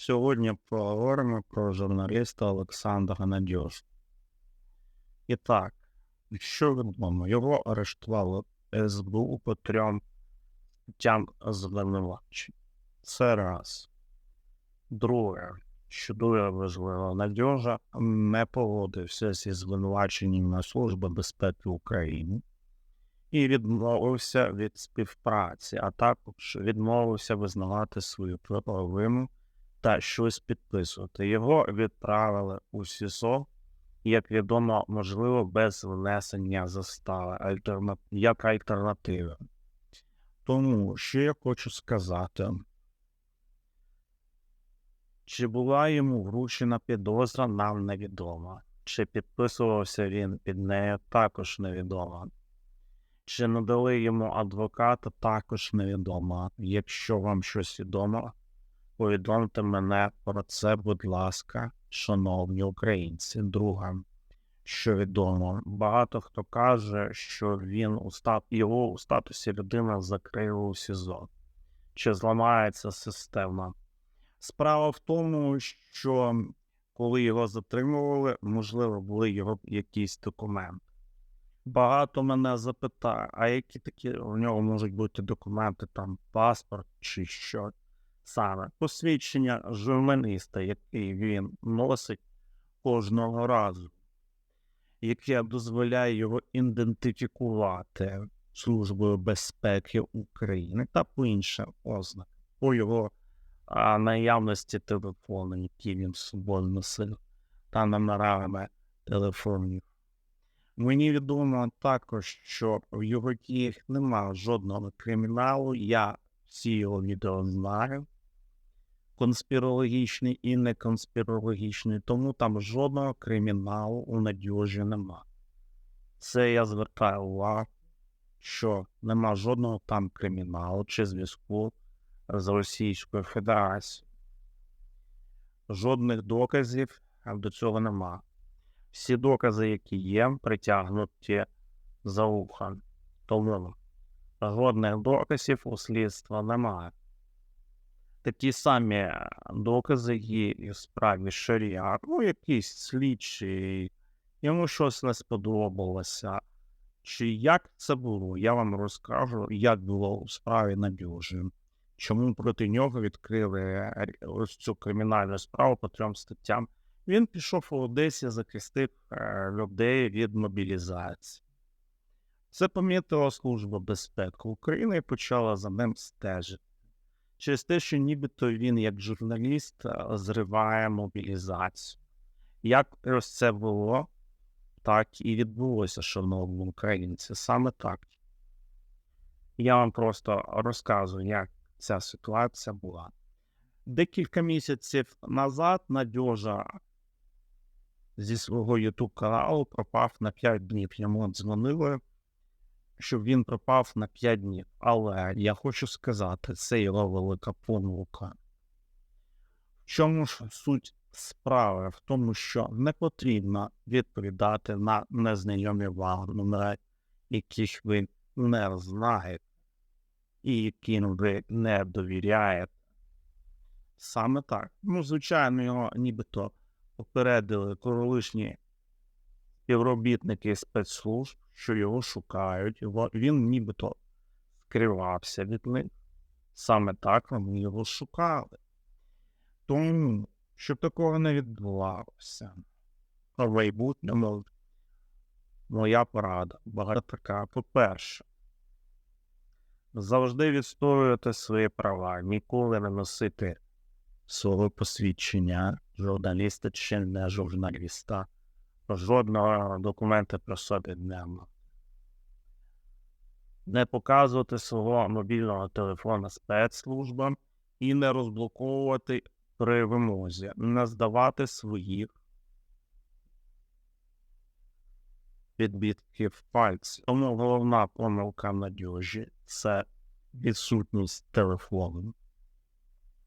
Сьогодні поговоримо про журналіста Олександра Надьож. І так, що відомо, його арештувало СБУ по трьом статтям звинувачень. Це раз. Друге, що дуже важливо, Надьожа не погодився зі звинуваченням на Служби безпеки України і відмовився від співпраці, а також відмовився визнавати свою провину та щось підписувати. Його відправили у СІСО, як відомо, можливо, без внесення застави альтерна... як альтернативи. Тому що я хочу сказати, чи була йому вручена підозра, нам невідомо. Чи підписувався він під нею, також невідомо. Чи надали йому адвоката, також невідомо. Якщо вам щось відомо, повідомте мене про це, будь ласка, шановні українці. Друге, що відомо, багато хто каже, що він у стат... його у статусі людини закрили у СІЗО. Чи зламається система? Справа в тому, що коли його затримували, можливо, були його якісь документи. Багато мене запитає, а які такі у нього можуть бути документи, там паспорт чи що саме посвідчення журналіста, який він носить кожного разу, яке дозволяє його ідентифікувати Службою безпеки України та по іншим ознакам, по його а, наявності телефону, які він з собою носив, та номерами телефонів. Мені відомо також, що в його діях немає жодного криміналу. Я всі його відео знаю. Конспірологічний і неконспірологічний, тому там жодного криміналу у надіжі нема. Це я звертаю увагу, що нема жодного там криміналу чи зв'язку з Російською Федерацією. Жодних доказів до цього нема. Всі докази, які є, притягнуті за ухо. Тому жодних доказів у слідства немає. Такі самі докази є і в справі Шарія. Ну, якийсь слідчий, йому щось не сподобалося. Чи як це було, я вам розкажу, як було у справі Надюжі. Чому проти нього відкрили ось цю кримінальну справу по трьом статтям? Він пішов у Одесі, захистив е, людей від мобілізації. Це помітила Служба безпеки України і почала за ним стежити. Через те, що нібито він, як журналіст, зриває мобілізацію. Як ось це було, так і відбулося, шановні українці, саме так. Я вам просто розказую, як ця ситуація була. Декілька місяців назад Надьожа зі свого YouTube каналу пропав на 5 днів. Йому дзвонили, щоб він пропав на 5 днів. Але я хочу сказати, це його велика помилка. В чому ж суть справи? В тому, що не потрібно відповідати на незнайомі вам номери, яких ви не знаєте, і яким ви не довіряєте. Саме так. Ну, звичайно, його нібито попередили колишні співробітники спецслужб, що його шукають. Він нібито скривався від них. Саме так вони його шукали. Тому, щоб такого не відбувалося, в майбутньому моя порада багато. По-перше, завжди відстоювати свої права, ніколи не носити свого посвідчення журналіста чи не журналіста. Жодного документа про собі нема. Не показувати свого мобільного телефона спецслужбам і не розблоковувати при вимозі, не здавати своїх відбитків пальців. Тому головна помилка надіжі це відсутність телефону,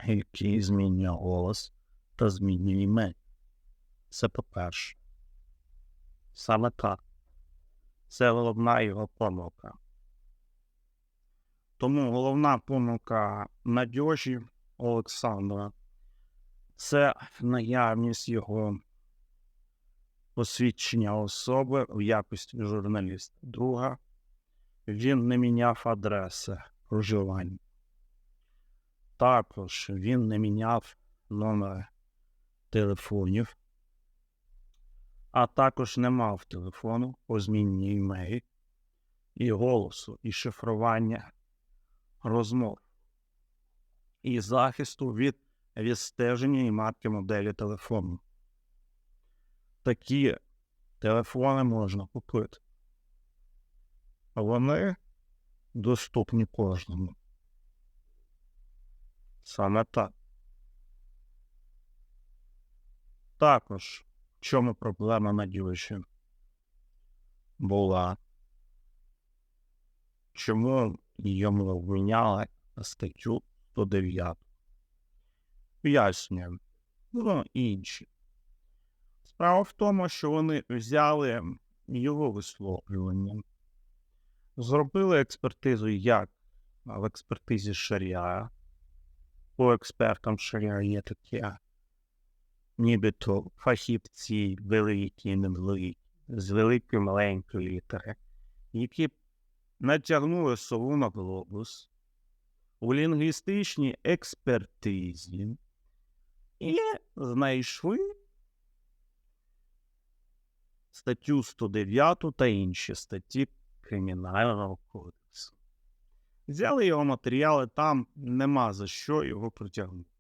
який змінює голос та змінює ім'я. Це по-перше. Саме так. Це головна його помилка. Тому головна помилка Надьожі Олександра це наявність його посвідчення особи в якості журналіста. Друга, він не міняв адреси проживання. Також він не міняв номери телефонів, а також не мав телефону по змінній імеї і голосу, і шифрування розмов, і захисту від відстеження і марки моделі телефону. Такі телефони можна купити. Вони доступні кожному. Саме так. Також чому проблема Надюші була? Чому йому обвиняли статтю 109? Пояснюю. Ну, інші. Справа в тому, що вони взяли його висловлювання, зробили експертизу як в експертизі Шарія. По експертам Шарія є таке, нібито фахівці великі невеликі, з великої маленької літери, які натягнули сову на глобус у лінгвістичній експертизі і знайшли статтю 109 та інші статті Кримінального кодексу. Взяли його матеріали, там нема за що його притягнути.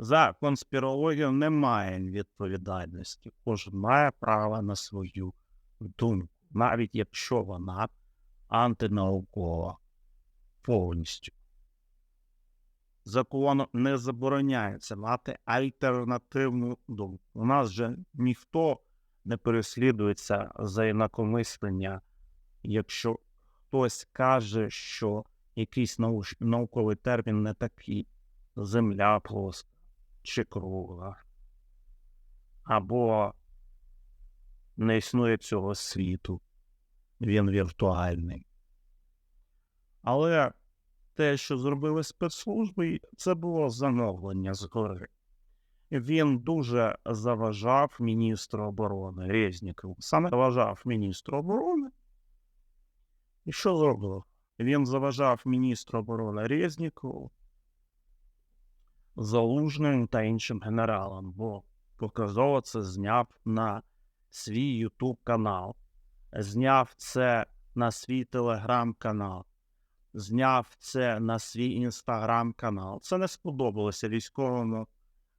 За конспірологію немає відповідальності. Кожен має право на свою думку, навіть якщо вона антинаукова повністю. Закону не забороняється мати альтернативну думку. У нас же ніхто не переслідується за інакомислення, якщо хтось каже, що якийсь науковий термін не такий, земля просто чи кругла, або не існує цього світу, він віртуальний. Але те, що зробили спецслужби, це було замовлення згори. Він дуже заважав міністру оборони Резнікову. Саме заважав міністру оборони. І що зробив? Він заважав міністру оборони Резнікову, Залужним та іншим генералам, бо показово це зняв на свій Ютуб канал, зняв це на свій телеграм-канал, зняв це на свій інстаграм-канал. Це не сподобалося військовому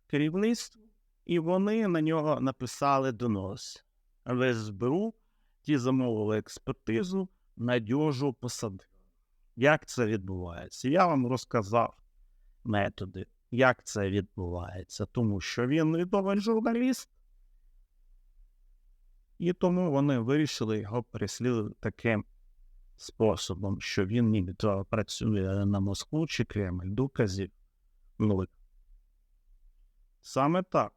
керівництву, і вони на нього написали донос. В СБУ ті замовили експертизу, надіжу посадили. Як це відбувається? Я вам розказав методи, як це відбувається, тому що він відомий журналіст, і тому вони вирішили його переслідувати таким способом, що він нібито працює на Москву чи Кремль, доказів нуль. Саме так.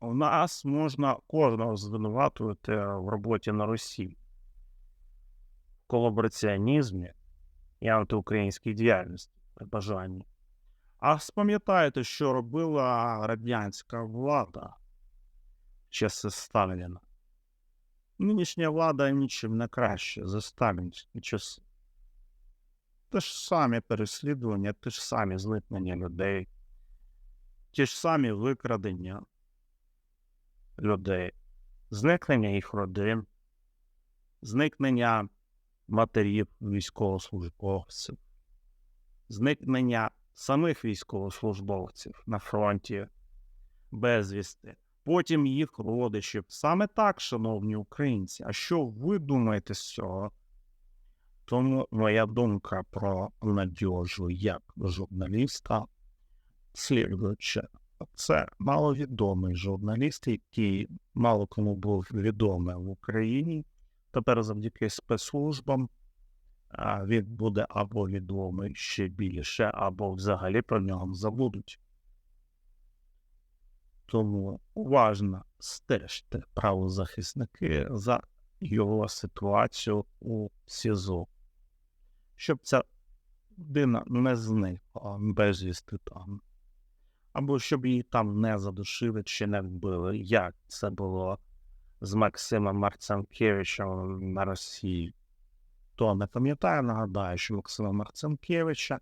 У нас можна кожного звинуватувати в роботі на Росії, в колабораціонізмі і антиукраїнській діяльності при бажанні. А спам'ятаєте, що робила радянська влада. Часи Сталіна? Нинішня влада нічим не краще за сталінські часи. Те ж самі переслідування, те ж самі зникнення людей, ті ж самі викрадення людей, зникнення їх родин, зникнення матерів військовослужбовців, зникнення самих військовослужбовців на фронті безвісти, потім їх родичів. Саме так, шановні українці. А що ви думаєте з цього? Тому моя думка про надіжу як журналіста слідуюча. Це маловідомий журналіст, який мало кому був відомий в Україні. Тепер завдяки спецслужбам він буде або відомий ще більше, або взагалі про нього забудуть. Тому уважно стежте правозахисники за його ситуацію у СІЗО, щоб ця людина не зникла безвісти там. або щоб її там не задушили чи не вбили, як це було з Максимом Марцинкевичем на Росії. То не пам'ятаю, нагадаю, що Максима Марцинкевича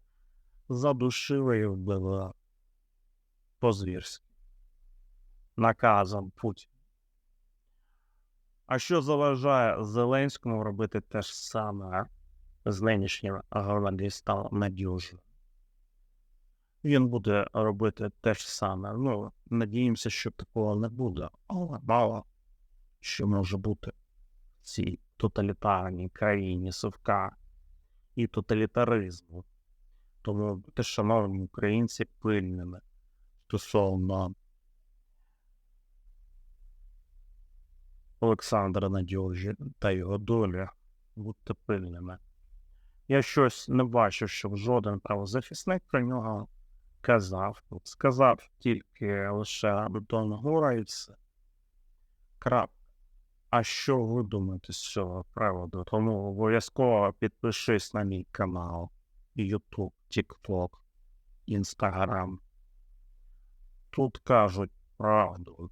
задушили і вбили по-звірськи наказом Путіна. А що заважає Зеленському робити те ж саме з нинішнім журналістом Надюжем? Він буде робити те ж саме. Ну, надіємося, що такого не буде. Але мало що може бути в цій тоталітарній країні совка і тоталітаризму. Тому будьте, шановні українці, пильними стосовно Олександра Надьожі та його долі. Будьте пильними. Я щось не бачу, щоб жоден правозахисник про нього казав. Сказав тільки лише Гора і. Крап. А що ви думаєте з цього приводу? Тому обов'язково підпишись на мій канал YouTube, TikTok, Instagram. Тут кажуть правду.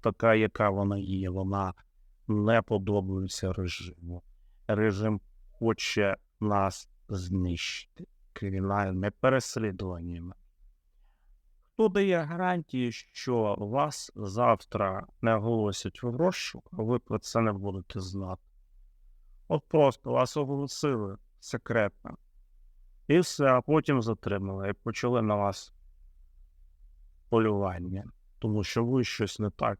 Така, яка вона є, вона не подобається режиму. Режим хоче нас знищити кримінальними переслідуваннями. Хто дає гарантії, що вас завтра не оголосять в розшук, а ви про це не будете знати? От просто вас оголосили секретно. І все, а потім затримали і почали на вас полювання, тому що ви щось не так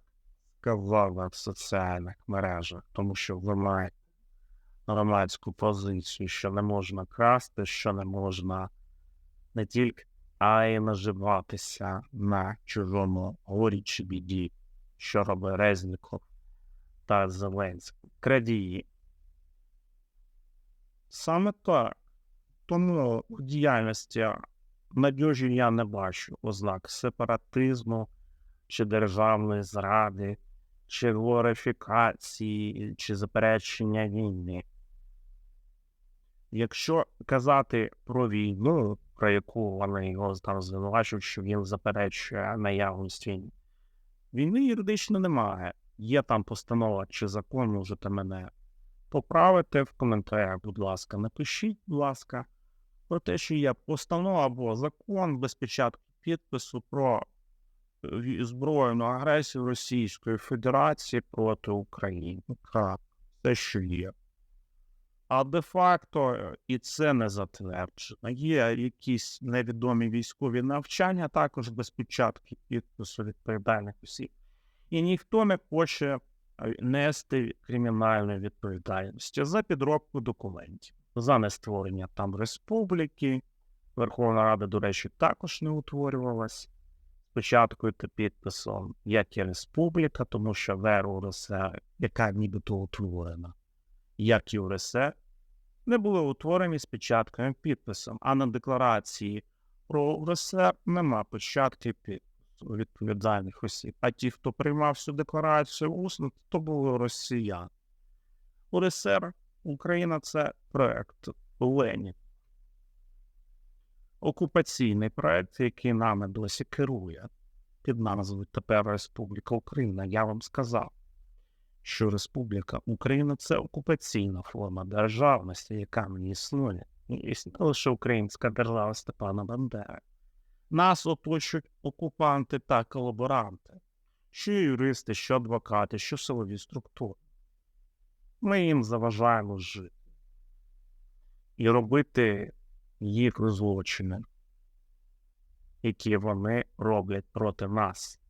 сказали в соціальних мережах, тому що ви маєте громадську позицію, що не можна красти, що не можна не тільки, а й наживатися на чужому горі біді, що робить Резніков та Зеленський. Крадії. Саме так. Тому у діяльності надіжі я не бачу ознак сепаратизму чи державної зради, чи глорифікації, чи заперечення війни. Якщо казати про війну, про яку вони його там звинувачують, що він заперечує наявність війни, війни юридично немає. Є там постанова чи закон, можете мене поправити в коментарях, будь ласка, напишіть, будь ласка, про те, що є постанова або закон без печатки підпису про збройну агресію Російської Федерації проти України. Так, те, що є. А де-факто е, і це не затверджено. Є якісь невідомі військові навчання, також без печатки підпису відповідальних осіб. І ніхто не хоче е, нести кримінальної відповідальності за підробку документів, за нестворення там республіки. Верховна Рада, до речі, також не утворювалась спочатку та підписом, як і республіка, тому що в РУРСР, яка нібито утворена, як і УРСР, не були утворені з печаткою підписом, а на декларації про УРСР нема печатки підпису відповідальних осіб. А ті, хто приймав цю декларацію усно, то були росіяни. УРСР, Україна це проект Ленін. Окупаційний проект, який нами досі керує під назвою тепер Республіка Україна. Я вам сказав, що Республіка Україна це окупаційна форма державності, яка не існує. Існує лише українська держава Степана Бандери. Нас оточують окупанти та колаборанти, що юристи, що адвокати, що силові структури. Ми їм заважаємо жити і робити їх злочини, які вони роблять проти нас,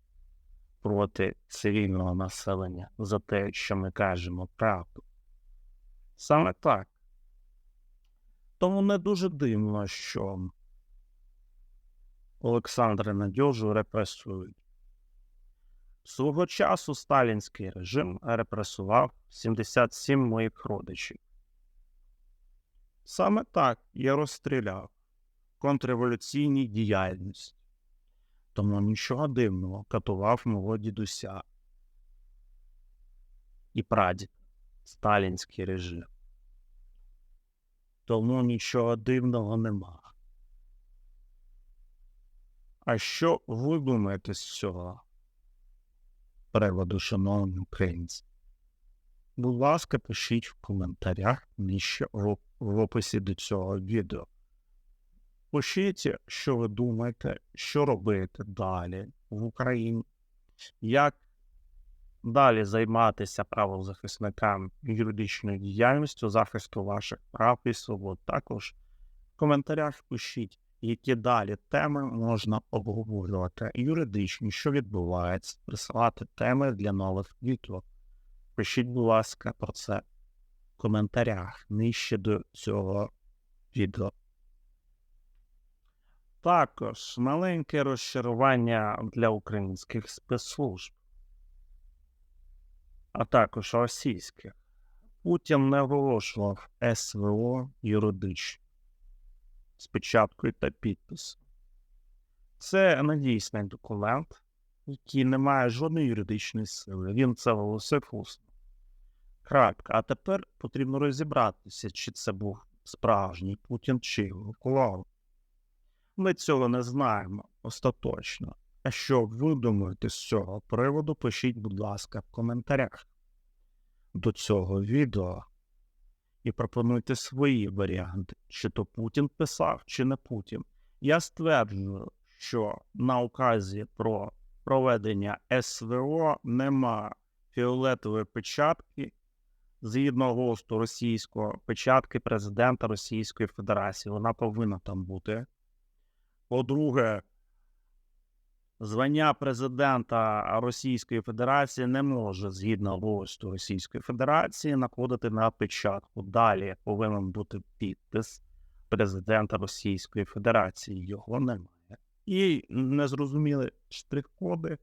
проти цивільного населення за те, що ми кажемо правду. Саме так. Тому не дуже дивно, що Олександра Надьожу репресують. Свого часу сталінський режим репресував 77 моїх родичів. Саме так я розстріляв контрреволюційній діяльності. Тому нічого дивного катував мого дідуся і прадід сталінський режим. Тому нічого дивного нема. А що ви думаєте з цього приводу, шановні українці? Будь ласка, пишіть в коментарях нижче в, описі до цього відео. Пишіть, що ви думаєте, що робити далі в Україні, як далі займатися правозахисникам юридичною діяльністю, захисту ваших прав і свобод. Також в коментарях пишіть, які далі теми можна обговорювати, юридичні, що відбувається, присилати теми для нових відео. Пишіть, будь ласка, про це в коментарях нижче до цього відео. Також маленьке розчарування для українських спецслужб, а також російських. Путін не оголошував СВО юридично з печаткою та підписом. Це недійсний документ, який не має жодної юридичної сили. Він це оголосив усно. Крапка. А тепер потрібно розібратися, чи це був справжній Путін, чи його вклав. Ми цього не знаємо остаточно. А що ви думаєте з цього приводу, пишіть, будь ласка, в коментарях до цього відео і пропонуйте свої варіанти, чи то Путін писав, чи не Путін. Я стверджую, що на указі про проведення СВО нема фіолетової печатки згідно ГОСТу російського печатки президента Російської Федерації. Вона повинна там бути. По-друге, звання президента Російської Федерації не може згідно ГОСТу Російської Федерації находити на печатку. Далі повинен бути підпис президента Російської Федерації. Його немає. І незрозуміли штрих-коди,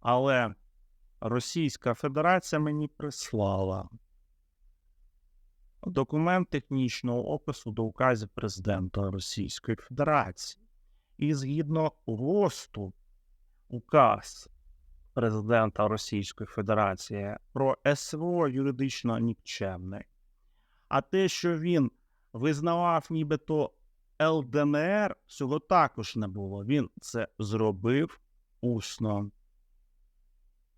але Російська Федерація мені прислала документ технічного опису до указів президента Російської Федерації. І згідно ГОСТу, указ президента Російської Федерації про СВО юридично нікчемний. А те, що він визнавав нібито ЛДНР, цього також не було. Він це зробив усно.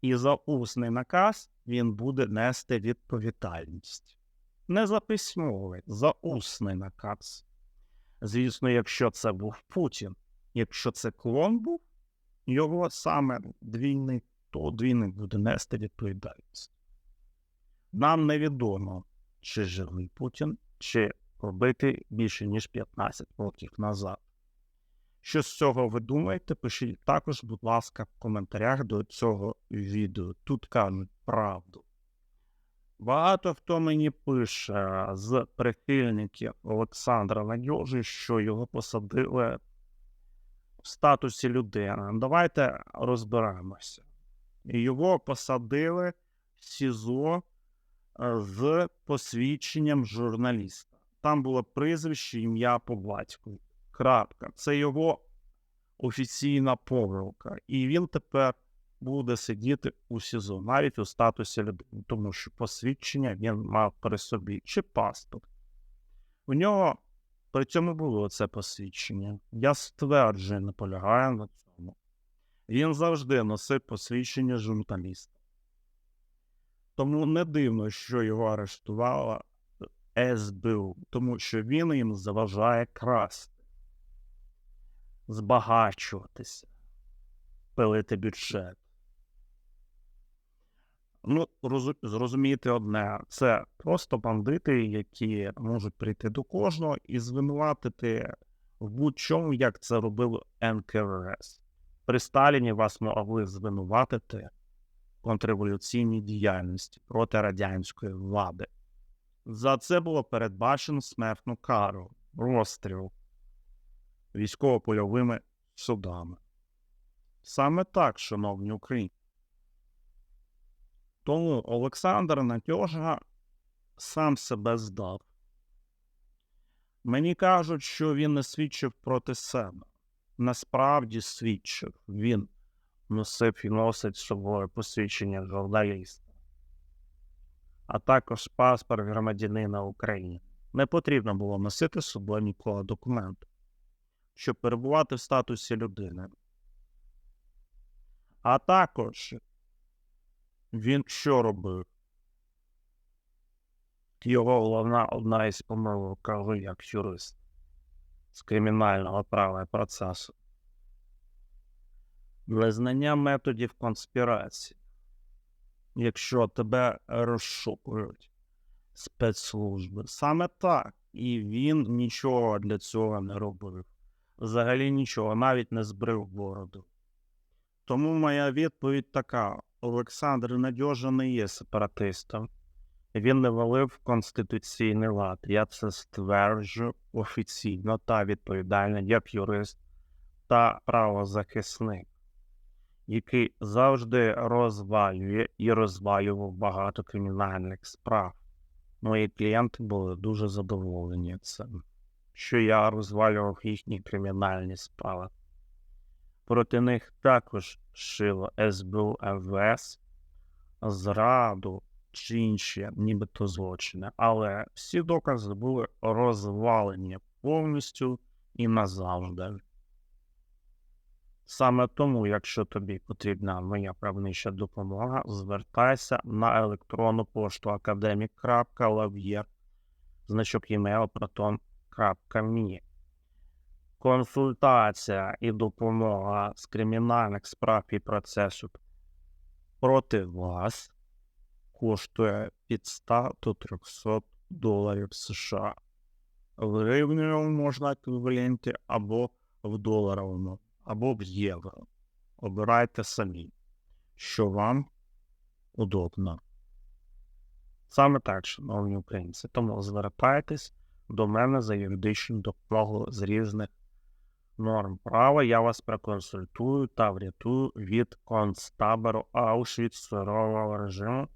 І за усний наказ він буде нести відповідальність. Не за письмовий, за усний наказ. Звісно, якщо це був Путін, якщо це клон був, його саме двійник, то двійник буде нести відповідальність. Нам невідомо, чи живий Путін, чи робити більше, ніж 15 років назад. Що з цього ви думаєте, пишіть також, будь ласка, в коментарях до цього відео. Тут кажуть правду. Багато хто мені пише з прихильників Олександра Надьожі, що його посадили в статусі людини. Давайте розберемося. Його посадили в СІЗО е, з посвідченням журналіста. Там було прізвище, ім'я по батьку. Крапка. Це його офіційна помилка. І він тепер буде сидіти у СІЗО, навіть у статусі людини, тому що посвідчення він мав при собі чи паспорт. У нього при цьому було це посвідчення. Я стверджую, наполягаю на цьому. Він завжди носив посвідчення журналіста. Тому не дивно, що його арештувала СБУ, тому що він їм заважає красти, збагачуватися, пилити бюджет. Ну, розу- зрозуміти одне, це просто бандити, які можуть прийти до кожного і звинуватити в будь-чому, як це робив НКРС. При Сталіні вас могли звинуватити в контрреволюційній діяльності проти радянської влади. За це було передбачено смертну кару, розстріл військово-польовими судами. Саме так, шановні українці. Тому Олександр Натьожа сам себе здав. Мені кажуть, що він не свідчив проти себе. Насправді свідчив. Він носив і носить з собою посвідчення журналіста, а також паспорт громадянина України. Не потрібно було носити з собою нікого документу, щоб перебувати в статусі людини. А також він що робив? Його головна одна із помилок, коли як юрист з кримінального права процесу. Незнання методів конспірації. Якщо тебе розшукують спецслужби, саме так, і він нічого для цього не робив. Взагалі нічого, навіть не збрив бороду. Тому моя відповідь така: Олександр Надьожа не є сепаратистом. Він не валив конституційний лад. Я це стверджую офіційно та відповідально як юрист та правозахисник, який завжди розвалює і розвалював багато кримінальних справ. Мої клієнти були дуже задоволені цим, що я розвалював їхні кримінальні справи. Проти них також шило СБУ МВС, зраду чи інші нібито злочини, але всі докази були розвалені повністю і назавжди. Саме тому, якщо тобі потрібна моя правнича допомога, звертайся на електронну пошту академік.лав'єр, значок email proton.me. Консультація і допомога з кримінальних справ і процесу проти вас коштує від 100 до 300 доларів США. В гривневому можна еквіваленті або в доларовому, або в євро. Обирайте самі, що вам удобно. Саме так, шановні українці. Тому звертайтесь до мене за юридичну допомогу з різних норм права. Я вас проконсультую та врятую від концтабору Аушвіц сурового режиму,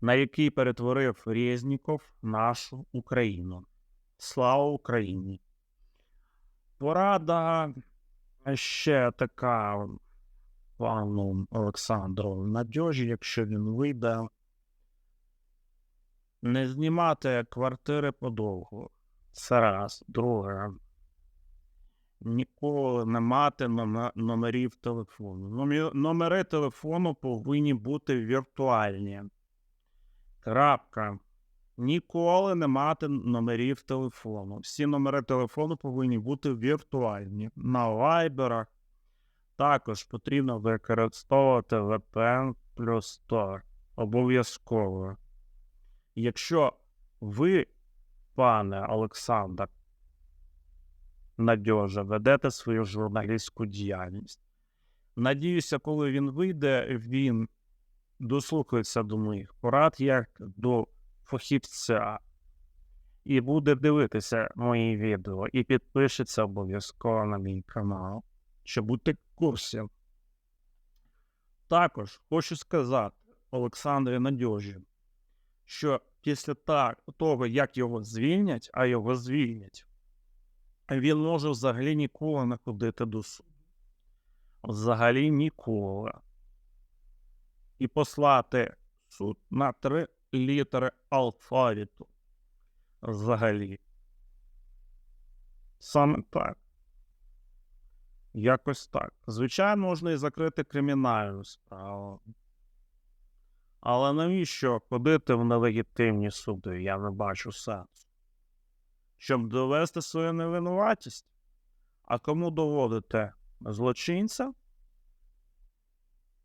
на який перетворив Резніков нашу Україну. Слава Україні! Порада ще така пану Олександру Надьожі, якщо він вийде. Не знімати квартири подовго. Це раз. Друге. Ніколи не мати номерів телефону. Номери телефону повинні бути віртуальні. Крапка. Ніколи не мати номерів телефону. Всі номери телефону повинні бути віртуальні. На вайберах також потрібно використовувати VPN плюс Tor. Обов'язково. Якщо ви, пане Олександр, Надьожа, ведете свою журналістську діяльність. Надіюся, коли він вийде, він дослухається до моїх порад як до фахівця і буде дивитися мої відео і підпишеться обов'язково на мій канал, щоб бути в курсі. Також хочу сказати Олександрі Надьожі, що після того, як його звільнять, а його звільнять, він може взагалі ніколи не ходити до суду. Взагалі ніколи. І послати суд на три літери алфавіту. Взагалі. Саме так. Якось так. Звичайно, можна і закрити кримінальну справу. Але навіщо ходити в нелегітимні суди? Я не бачу сенсу. Щоб довести свою невинуватість? А кому доводите? Злочинця?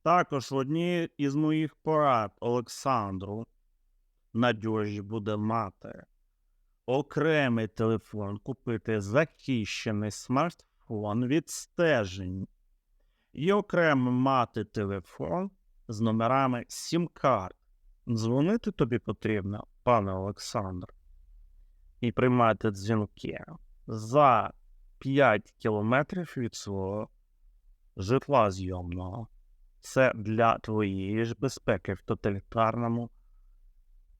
Також в одній із моїх порад Олександру Надьожі буде мати окремий телефон, купити захищений смартфон від стежень і окремо мати телефон з номерами сім-карт. Дзвонити тобі потрібно, пане Олександр, і приймати дзвінки за 5 кілометрів від свого житла зйомного. Це для твоєї ж безпеки в тоталітарному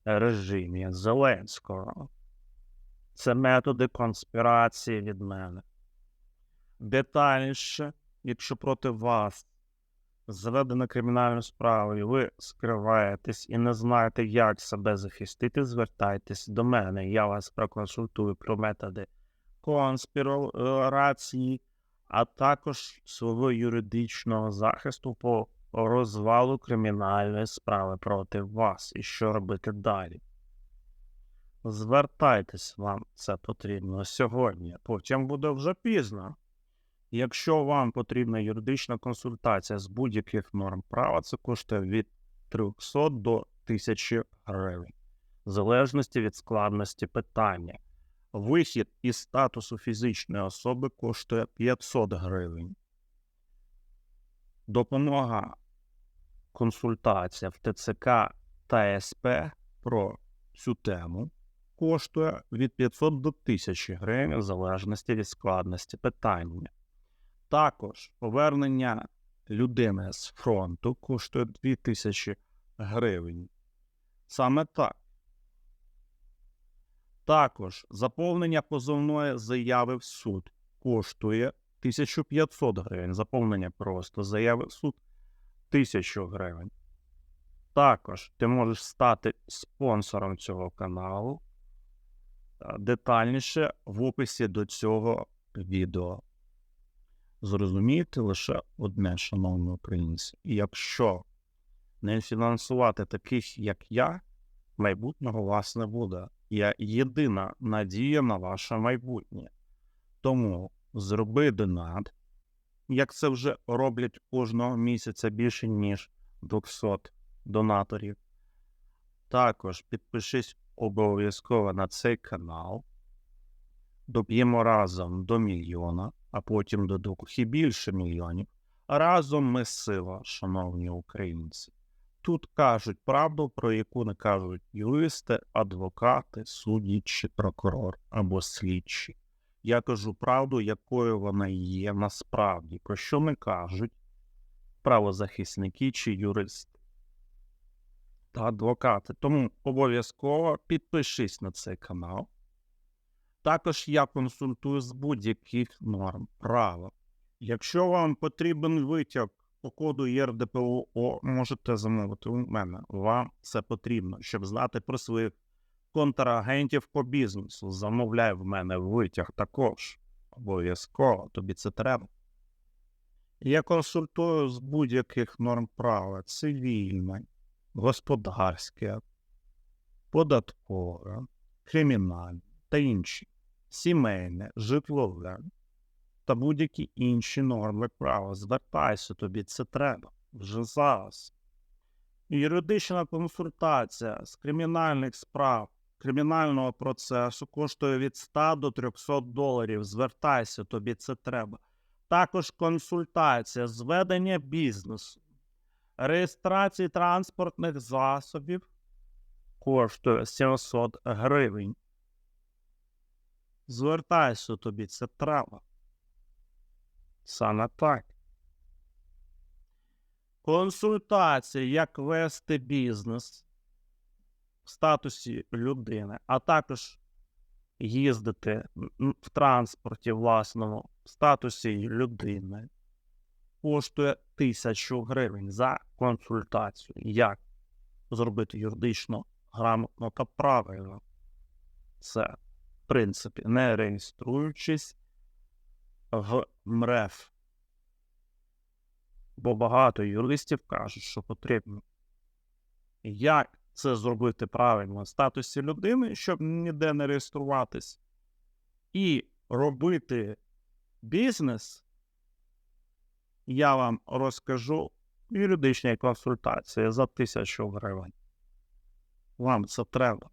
режимі Зеленського. Це методи конспірації від мене. Детальніше, якщо проти вас заведена кримінальна справа, і ви скриваєтесь і не знаєте, як себе захистити, звертайтесь до мене. Я вас проконсультую про методи конспірації, а також свого юридичного захисту по розвалу кримінальної справи проти вас і що робити далі. Звертайтесь, вам це потрібно сьогодні, потім буде вже пізно. Якщо вам потрібна юридична консультація з будь-яких норм права, це коштує від 300 до 1000 гривень, в залежності від складності питання. Вихід із статусу фізичної особи коштує 500 гривень. Допомога консультація в ТЦК та СП про цю тему коштує від 500 до 1000 гривень в залежності від складності питання. Також повернення людини з фронту коштує 2000 гривень. Саме так. Також заповнення позовної заяви в суд коштує 1500 гривень. Заповнення просто заяви в суд 1000 гривень. Також ти можеш стати спонсором цього каналу. Е, Детальніше в описі до цього відео. Зрозумієте лише одне, шановні українці. Якщо не фінансувати таких, як я, майбутнього вас не буде. Я єдина надія на ваше майбутнє. Тому зроби донат, як це вже роблять кожного місяця більше, ніж 200 донаторів. Також підпишись обов'язково на цей канал. Доб'ємо разом до мільйона, а потім до і більше мільйонів. Разом ми сила, шановні українці. Тут кажуть правду, про яку не кажуть юристи, адвокати, судді чи прокурор або слідчі. Я кажу правду, якою вона є насправді, про що не кажуть правозахисники чи юристи та адвокати. Тому обов'язково підпишись на цей канал. Також я консультую з будь-яких норм права. Якщо вам потрібен витяг по коду ЄРДПО, можете замовити у мене. Вам це потрібно, щоб знати про своїх контрагентів по бізнесу. Замовляй в мене витяг також. Обов'язково тобі це треба. Я консультую з будь-яких норм права, цивільне, господарське, податкове, кримінальне та інші, сімейне, житлове та будь-які інші норми права. Звертайся, тобі це треба вже зараз. Юридична консультація з кримінальних справ, кримінального процесу коштує від 100 до 300 доларів. Звертайся, тобі це треба. Також консультація з ведення бізнесу, реєстрації транспортних засобів коштує 700 гривень. Звертайся, тобі це треба. Саме так. Консультація, як вести бізнес в статусі людини, а також їздити в транспорті власному в статусі людини, коштує тисячу гривень за консультацію. Як зробити юридично грамотно та правильно? Це, принципі, не реєструючись в МРЕФ. Бо багато юристів кажуть, що потрібно. Як це зробити правильно в статусі людини, щоб ніде не реєструватись, і робити бізнес, я вам розкажу юридичній консультації за тисячу гривень. Вам це треба.